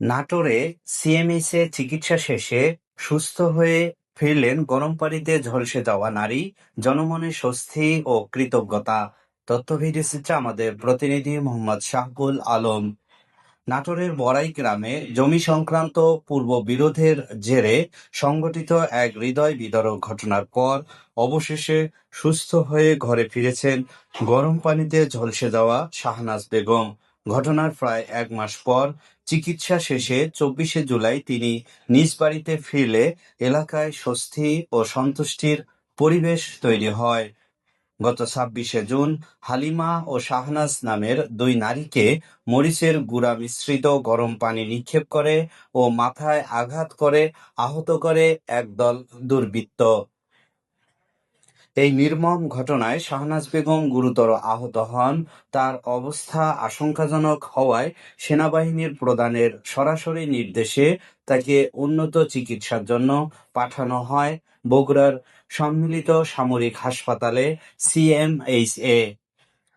নাটোরে সিএমএইচে চিকিৎসা শেষে সুস্থ হয়ে ফিরলেন গরম পানিতে ঝলসে যাওয়া নারী, জনমনে স্বস্তি ও কৃতজ্ঞতা। তথ্য ভিডিওচিত্রে আমাদের প্রতিনিধি মোহাম্মদ শাহকুল আলম। নাটোরের বড়াই গ্রামে জমি সংক্রান্ত পূর্ব বিরোধের জেরে সংগঠিত এক হৃদয় বিদারক ঘটনার পর অবশেষে সুস্থ হয়ে ঘরে ফিরেছেন গরম পানিতে ঝলসে যাওয়া শাহনাজ বেগম। ঘটনার প্রায় এক মাস পর চিকিৎসা শেষে চব্বিশে জুলাই তিনি নিজ বাড়িতে ফিরলে এলাকায় স্বস্তি ও সন্তুষ্টির পরিবেশ তৈরি হয়। গত ছাব্বিশে জুন হালিমা ও শাহনাজ নামের দুই নারীকে মরিচের গুড়া মিশ্রিত গরম পানি নিক্ষেপ করে ও মাথায় আঘাত করে আহত করে একদল দুর্বৃত্ত। এই নির্মম ঘটনায় শাহনাজ বেগম গুরুতর আহত হন। তার অবস্থা আশঙ্কাজনক হওয়ায় সেনাবাহিনীর প্রধানের সরাসরি নির্দেশে তাকে উন্নত চিকিৎসার জন্য পাঠানো হয় বগুড়ার সম্মিলিত সামরিক হাসপাতালে সিএমএইচে।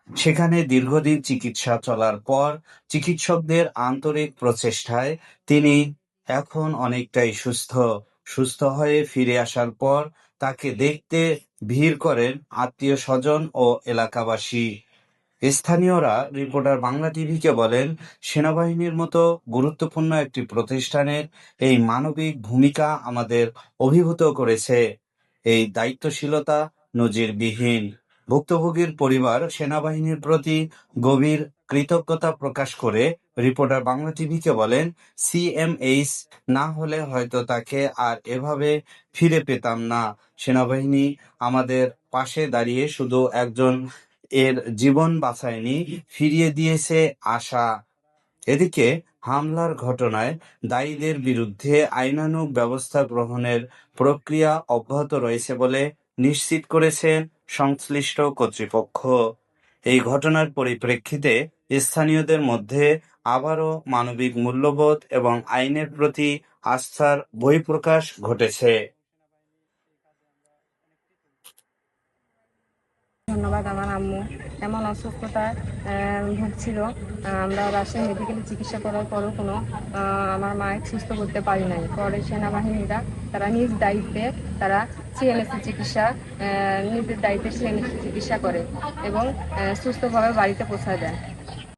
সেখানে দীর্ঘদিন চিকিৎসা চলার পর চিকিৎসকদের আন্তরিক প্রচেষ্টায় তিনি এখন অনেকটাই সুস্থ। সুস্থ হয়ে ফিরে আসার পর তাকে দেখতে ভিড় করেন আত্মীয় স্বজন ও এলাকাবাসী। স্থানীয়রা রিপোর্টার বাংলা টিভিকে বলেন, সেনাবাহিনীর মতো গুরুত্বপূর্ণ একটি প্রতিষ্ঠানের এই মানবিক ভূমিকা আমাদের অভিভূত করেছে। এই দায়িত্বশীলতা নজিরবিহীন। ভুক্তভোগীর পরিবার সেনাবাহিনীর প্রতি গভীর কৃতজ্ঞতা প্রকাশ করে রিপোর্টার বাংলা টিভিকে বলেন, সিএমএইচ না হলে হয়তো তাকে আর এভাবে ফিরে পেতাম না। সেনাবাহিনী আমাদের পাশে দাঁড়িয়ে শুধু একজন এর জীবন বাঁচায়নি, ফিরিয়ে দিয়েছে আশা। এদিকে হামলার ঘটনায় দায়ীদের বিরুদ্ধে আইনানুগ ব্যবস্থা গ্রহণের প্রক্রিয়া অব্যাহত রয়েছে বলে নিশ্চিত করেছেন সংশ্লিষ্ট কর্তৃপক্ষ। এই ঘটনার পরিপ্রেক্ষিতে স্থানীয়দের মধ্যে আবারও মানবিক মূল্যবোধ এবং আইনের প্রতি আস্থার বহিঃপ্রকাশ ঘটেছে। ধন্যবাদ আমার আম্মু এমন অসুস্থতায় ভুগছিল। আমরা রাজশাহী মেডিকেলে চিকিৎসা করার পরও কোনো আমার মায়ের সুস্থ করতে পারি নাই। পরে সেনাবাহিনীরা তারা নিজ দায়িত্বে তারা সিএনএসি চিকিৎসা নিজের দায়িত্বে সিএনএসি চিকিৎসা করে এবং সুস্থভাবে বাড়িতে পৌঁছা দেয়